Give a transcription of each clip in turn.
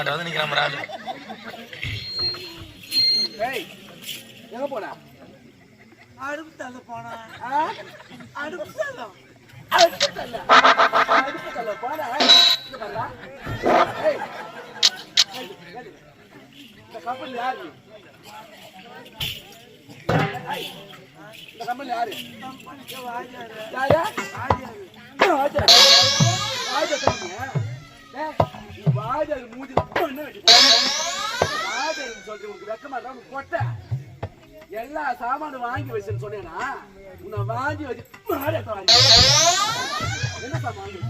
வங்கூரங்காட்ட வந்து ஆளு ஏய் எங்க போனா? அடுப்பு தள்ள போனா? அடுப்பு தள்ளும் அடுப்பு தள்ள. அடுப்பு தள்ள போனா இந்த கம்பெனி யாரு? இந்த கம்பெனி யாரு? உனக்கு கொட்டை எல்லா சாமானும் வாங்கி வச்சுன்னு சொன்னேனா உன்னை வாங்கி வச்சு மாடத்தை வாங்கி என்ன சாமான் வாங்கி?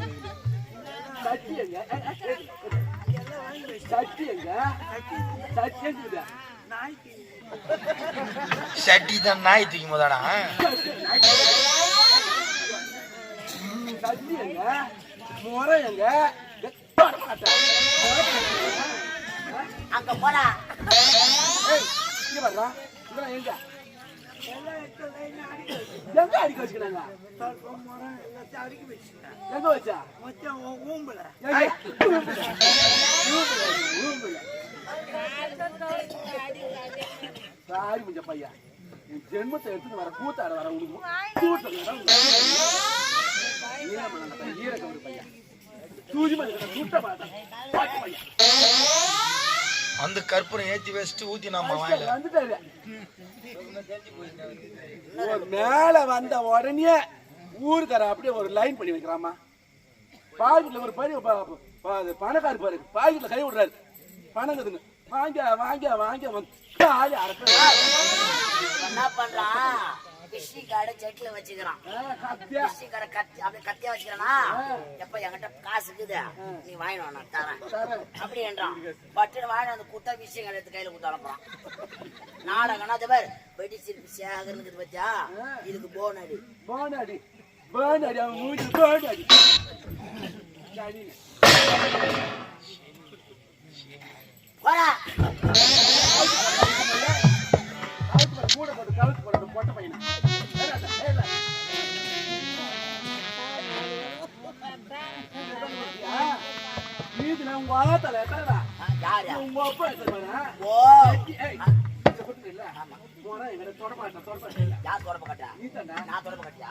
சட்டி எங்க? வச்சு சட்டி எங்க? சட்டி எங்க சட்டி தான் நாய் தூக்கி போதாடா சட்டி எங்க? முறை எங்க? அங்க போடா இங்க பாருடா. இதெல்லாம் எங்க? எடுத்து எங்க அடிக்க வச்சுக்கிறாங்க? அடிக்க எங்க வச்சா? ஊம்புல ஊம்புல. சாரி முஞ்ச ஜென்மத்தை எடுத்துட்டு வர கூத்தாட வர உடுக்கும் கூட்டம் இல்லடா பையன், சூஜி மாதிரி சுட்ட பாட்டு பையன். வந்து கற்பூரம் ஏத்தி வச்சுட்டு ஊத்தி நம்ம வாயில. மேல வந்த உடனே ஊருக்கார அப்படியே ஒரு லைன் பண்ணி வைக்கிறாமா பாக்கெட்ல ஒரு பெரிய ப- ப- ப- பணக்காரு பாரு. பாக்கெட்ல கை விடுறாரு. பணம் இருக்குதுங்க வாங்க வாங்க வாங்க வந்து காலி அரைப்பேன் என்ன பண்றான் பிஷி கடை செட்ல வச்சுக்கிறான் கடை கத்தி அப்படியே கத்தியா வச்சுக்கிறானா? எப்ப என்கிட்ட காசு இருக்குது. நீ வாங்கிட்டு வா, நான் தரேன். அப்படி என்றான். பட்டுன்னு வாங்கி வந்து குத்தா விஷயம் கடை எடுத்து கையில குத்து அனுப்புறான். பேர் வெடி சிரிப்பு சேகர் இருக்குது பத்தியா? இதுக்கு போன் அடி. அவன் மூஞ்சி. போடா கவுத்து பாரு, கூட போட்டு கவுத்து போடு, போட்ட பொட்டை பையனை. வீட்டுல உங்க ஆத்தால எத்தனைடா? ஆ, யாரு உங்க அப்பா எத்தனை ஓ இல்ல? போறா, இவனை இல்ல. யார் தொடப்ப கட்டியா நீ தானே? நான் தொடப்ப கட்டியா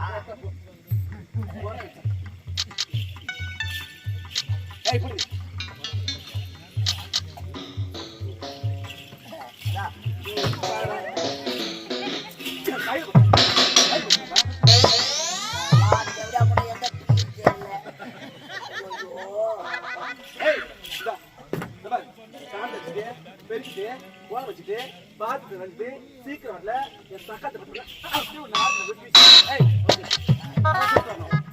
போறேன் ஏய், புரியுது பாத்துட்டு வந்து, சீக்கிரம் வரல, என் சக்கத்தை அப்படியே ஒரு வந்து.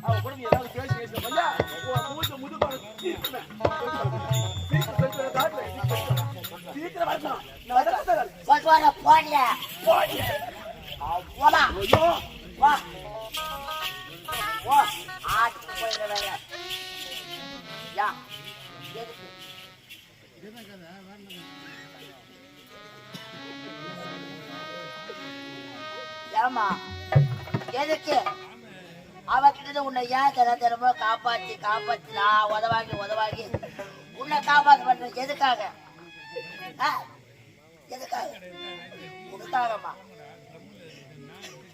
அவன் கூட நீ ஏதாவது பேசி பேசி வந்தா, உன் மூஞ்ச முதுகுல தீர்த்துவேன். சீக்கிரம். வரணும். போடல. போடி. அவ்வளோ ஏமா எதுக்கு? அவகிட்ட உன்னை ஏன் தின தினமோ காப்பாத்தி காப்பாத்தி நான் உதவாகி உதவாகி உன்னை காப்பாத்து பண்றேன். எதுக்காக? எதுக்காக? உனக்காகமா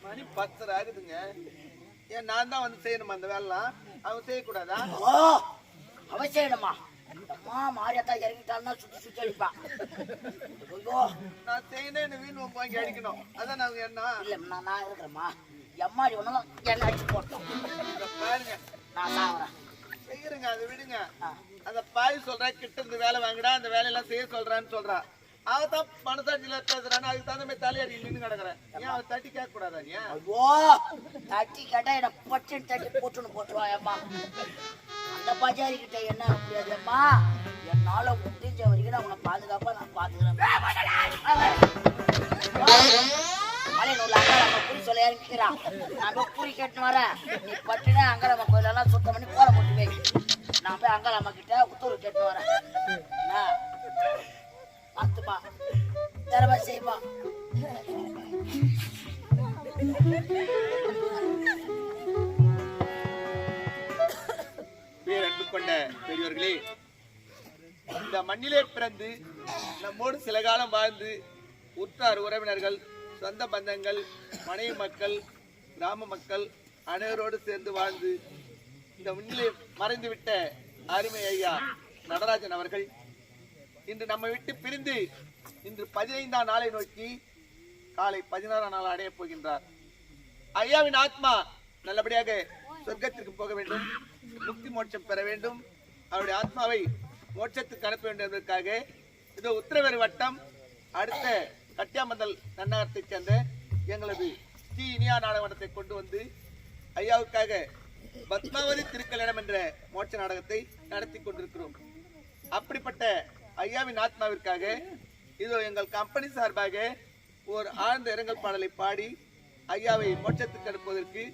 மணி பத்தரை ஆகுதுங்க. ஏன் நான் தான் வந்து செய்யணுமா அந்த வேலைலாம்? அவங்க செய்யக்கூடாதா? ஓ அவசியமா அம்மா மாரியாத்தா இறங்கிட்டான்னா சுத்தி சுத்தி அடிப்பான் ஐயோ. நான் செய்யணும் என்ன வீண் வாங்கி அடிக்கணும். அதான் நாங்க என்ன? இல்ல நான் நான் இருக்கிறேம்மா. எம்மாடி ஒன்றும் என்ன அடிச்சு போட்டோம் பாருங்க. நான் சாகுறேன் செய்யறங்க அதை விடுங்க. அந்த பாய் சொல்றா கிட்ட இருந்து வேலை வாங்குடா அந்த வேலையெல்லாம் செய்ய சொல்றான்னு சொல்றா. அவ தான் மனசாட்சியில பேசுறான்னு அதுக்கு தகுந்த மாதிரி தலையாடி நின்று கிடக்குறேன். ஏன் அவ தட்டி கேட்க கூடாதா நீ? ஐயோ. தட்டி கேட்டா என்ன பட்டு தட்டி போட்டுன்னு போட்டுருவா அம்மா அந்த பஜாரி கிட்ட என்ன முடியாது அம்மா என்னால முடிஞ்ச வரைக்கும் நான் உன்னை பாதுகாப்பா நான் பாத்துக்கிறேன். குறி சொல்ல இறங்கிக்கிறான் நான் போய் குறி கேட்டு வரேன். நீ பட்டுனே அங்க நம்ம கோயிலெல்லாம் சுத்தம் பண்ணி கோலம் போட்டு வை. நான் போய் அங்க நம்ம கிட்ட உத்தரவு கேட்டு வரேன்? பார்த்துப்பா. திறமை செய்வா பேரன்பு கொண்ட பெரியவர்களே இந்த மண்ணிலே பிறந்து நம்மோடு சில காலம் வாழ்ந்து உற்றார் உறவினர்கள் சொந்த பந்தங்கள் மனைவி மக்கள் கிராம மக்கள் அனைவரோடு சேர்ந்து வாழ்ந்து இந்த மண்ணிலே மறைந்துவிட்ட அருமை ஐயா நடராஜன் அவர்கள் இன்று நம்மை விட்டு பிரிந்து இன்று பதினைந்தாம் நாளை நோக்கி காலை பதினாறாம் நாள் அடையப் போகின்றார். ஐயாவின் ஆத்மா நல்லபடியாக சொர்க்கத்திற்கு போக வேண்டும். முக்தி மோட்சம் பெற வேண்டும். அவருடைய ஆத்மாவை மோட்சத்துக்கு அனுப்ப வேண்டும் என்பதற்காக இது உத்தரவேறு வட்டம் அடுத்த கட்டியாமந்தல் நன்னகரத்தைச் சேர்ந்த எங்களது ஸ்ரீ இனியா நாடகத்தை கொண்டு வந்து ஐயாவுக்காக பத்மாவதி திருக்கல்யாணம் என்ற மோட்ச நாடகத்தை நடத்தி கொண்டிருக்கிறோம். அப்படிப்பட்ட ஐயாவின் ஆத்மாவிற்காக இதோ எங்கள் கம்பெனி சார்பாக ஒரு ஆழ்ந்த இரங்கல் பாடலை பாடி ஐயாவை மோட்சத்துக்கு அனுப்புவதற்கு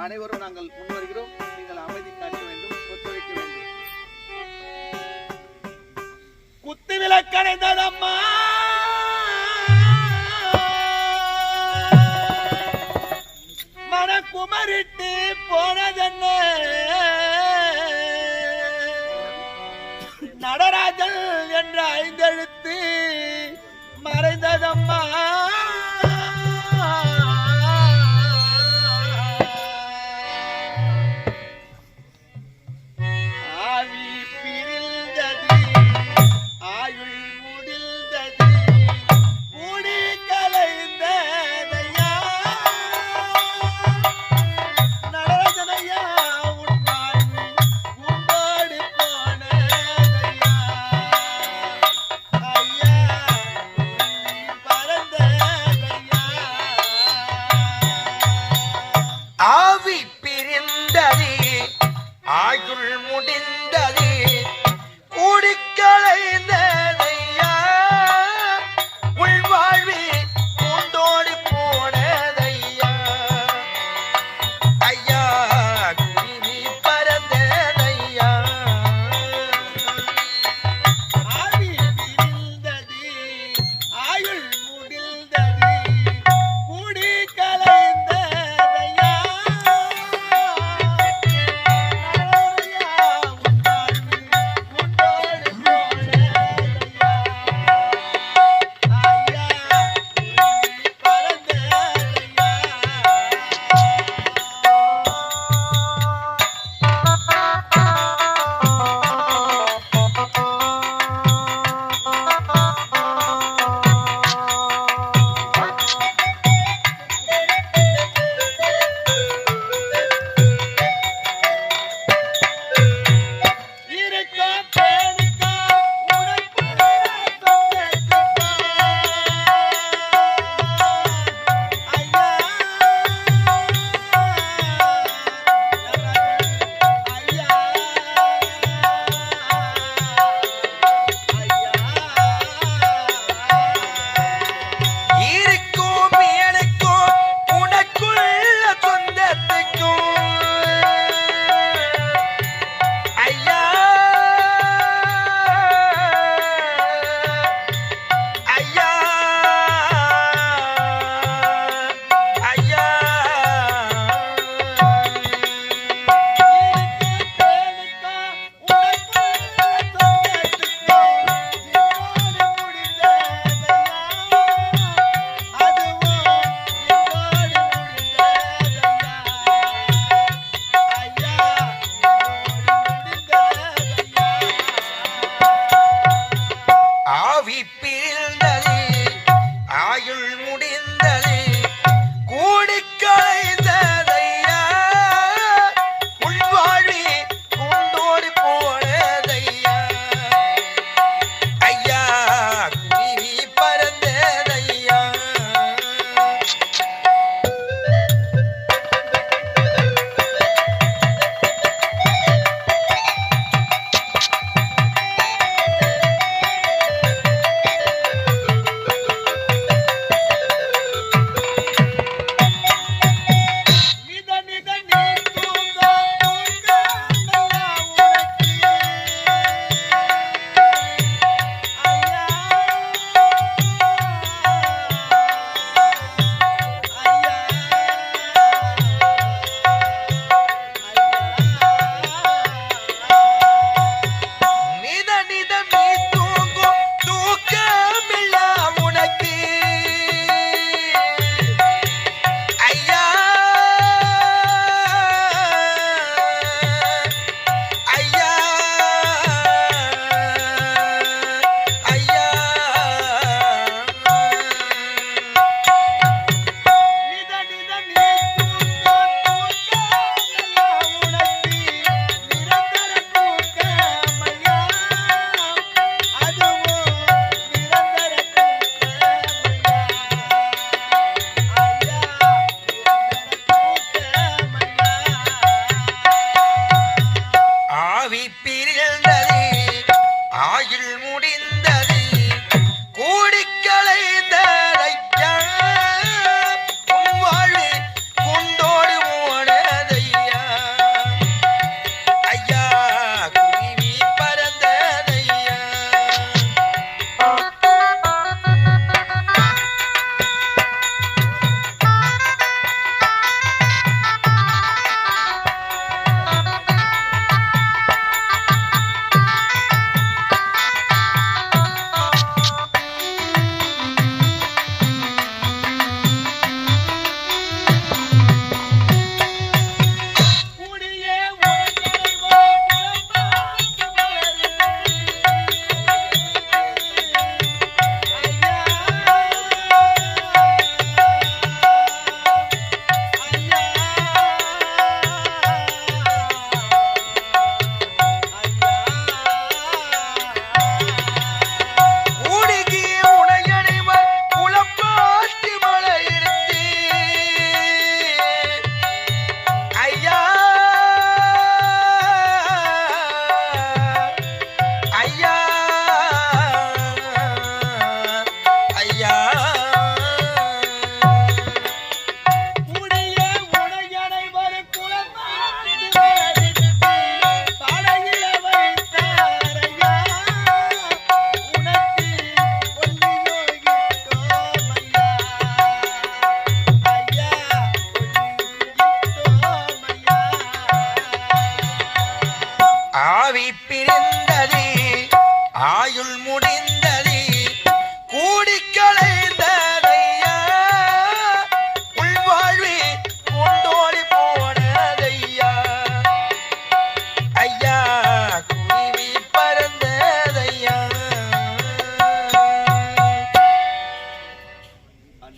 அனைவரும் நாங்கள் முன்வருகிறோம் நீங்கள் அமைதி காட்ட வேண்டும் ஒத்துழைக்க வேண்டும். குத்து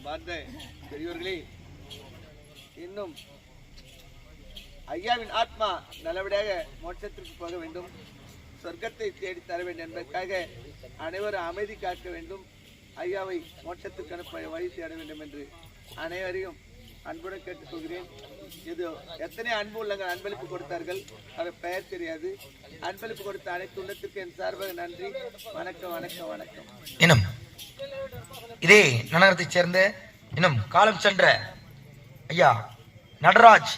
பார்த்த பெரியவர்களே இன்னும் ஐயாவின் ஆத்மா நல்லபடியாக மோட்சத்திற்கு போக வேண்டும். சொர்க்கத்தை தேடி தர வேண்டும் என்பதற்காக அனைவரும் அமைதி காக்க வேண்டும். ஐயாவை மோட்சத்துக்கு அனுப்ப வழி தேட வேண்டும் என்று அனைவரையும் அன்புடன் கேட்டுக்கொள்கிறேன் இது எத்தனை அன்பு உள்ளங்கள் அன்பளிப்பு கொடுத்தார்கள்? அவர் பெயர் தெரியாது. அன்பளிப்பு கொடுத்த அனைத்து உள்ளத்திற்கு என் சார்பாக நன்றி. வணக்கம் வணக்கம் வணக்கம். இதே நகரத்தைச் சேர்ந்த இன்னும் காலம் சென்ற ஐயா நடராஜ்.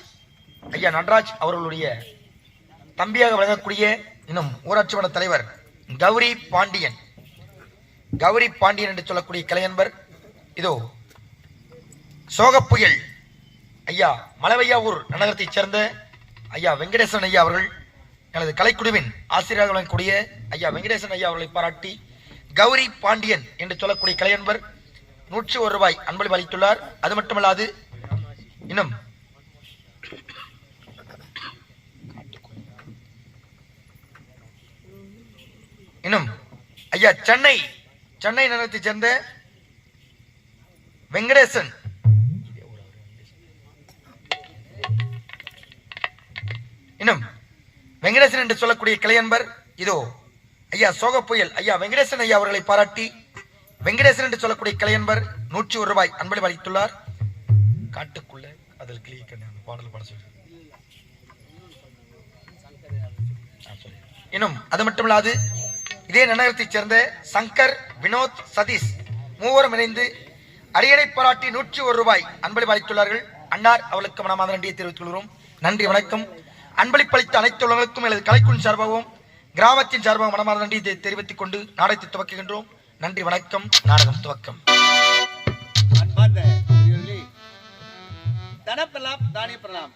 ஐயா நடராஜ் அவர்களுடைய தம்பியாக விளங்கக்கூடிய இன்னும் ஊராட்சி மன்ற தலைவர் கௌரி பாண்டியன். கௌரி பாண்டியன் என்று சொல்லக்கூடிய கலையன்பர் இதோ சோகப்புயல். ஐயா மலவையாவூர் நகரத்தைச் சேர்ந்த ஐயா வெங்கடேசன் ஐயா அவர்கள் எனது கலைக்குழுவின் ஆசிரியராக விளங்கக்கூடிய ஐயா வெங்கடேசன் ஐயா அவர்களை பாராட்டி கௌரி பாண்டியன் என்று சொல்லக்கூடிய கலையன்பர் நூற்றி ஒரு ரூபாய் அன்பளிப்பு அளித்துள்ளார். அது மட்டுமல்லாது இன்னும். இன்னும். ஐயா சென்னை சென்னை நகரத்தைச் சேர்ந்த வெங்கடேசன். இன்னும். வெங்கடேசன் என்று சொல்லக்கூடிய கிளையன்பர் இதோ. ஐயா சோக புயல். ஐயா வெங்கடேசன் ஐயா அவர்களை பாராட்டி வெங்கடேசன் என்று சொல்லக்கூடிய கலையன்பர் நூற்றி ஒரு ரூபாய் அன்பளிப்பு அளித்துள்ளார். காட்டுக்குள்ள அதில் கிளிய கண்ணு பாடல் பாட சொல்லி. இன்னும் அது மட்டுமில்லாது இதே நகரத்தைச் சேர்ந்த சங்கர் வினோத் சதீஷ் மூவரும் இணைந்து அரியணை பாராட்டி நூற்றி ஒரு ரூபாய் அன்பளிப்பு அளித்துள்ளார்கள். அன்னார் அவளுக்கு மனமாத நன்றியை தெரிவித்துள்ளோம் நன்றி வணக்கம். அன்பளிப்பளித்த அனைத்து உலகங்களுக்கும் எனது கலைக்குள் சார்பாகவும் கிராமத்தின் சார்பாக மனமாத நன்றியை இதை தெரிவித்துக் கொண்டு நாடகத்தை துவக்குகின்றோம். நன்றி வணக்கம். நாடகம் துவக்கம். தனப்பெல்லாம் தானிய பெறலாம்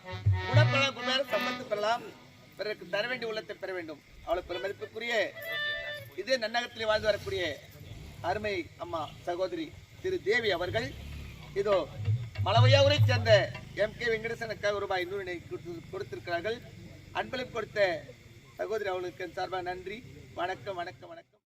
குணப்பெல்லாம் குணம் சம்பத்து பெறலாம் பிறருக்கு தர வேண்டிய உள்ளத்தை பெற வேண்டும். அவ்வளவு பெருமதிப்புக்குரிய இதே நன்னகத்திலே வாழ்ந்து வரக்கூடிய அருமை அம்மா சகோதரி திரு தேவி அவர்கள் இதோ மலவையாவூரை சேர்ந்த எம் கே வெங்கடேசனுக்காக ரூபாய் நூறு கொடுத்திருக்கிறார்கள். அன்பளிப்பு கொடுத்த சகோதரி அவளுக்கு சார்பாக நன்றி. வணக்கம் வணக்கம் வணக்கம்.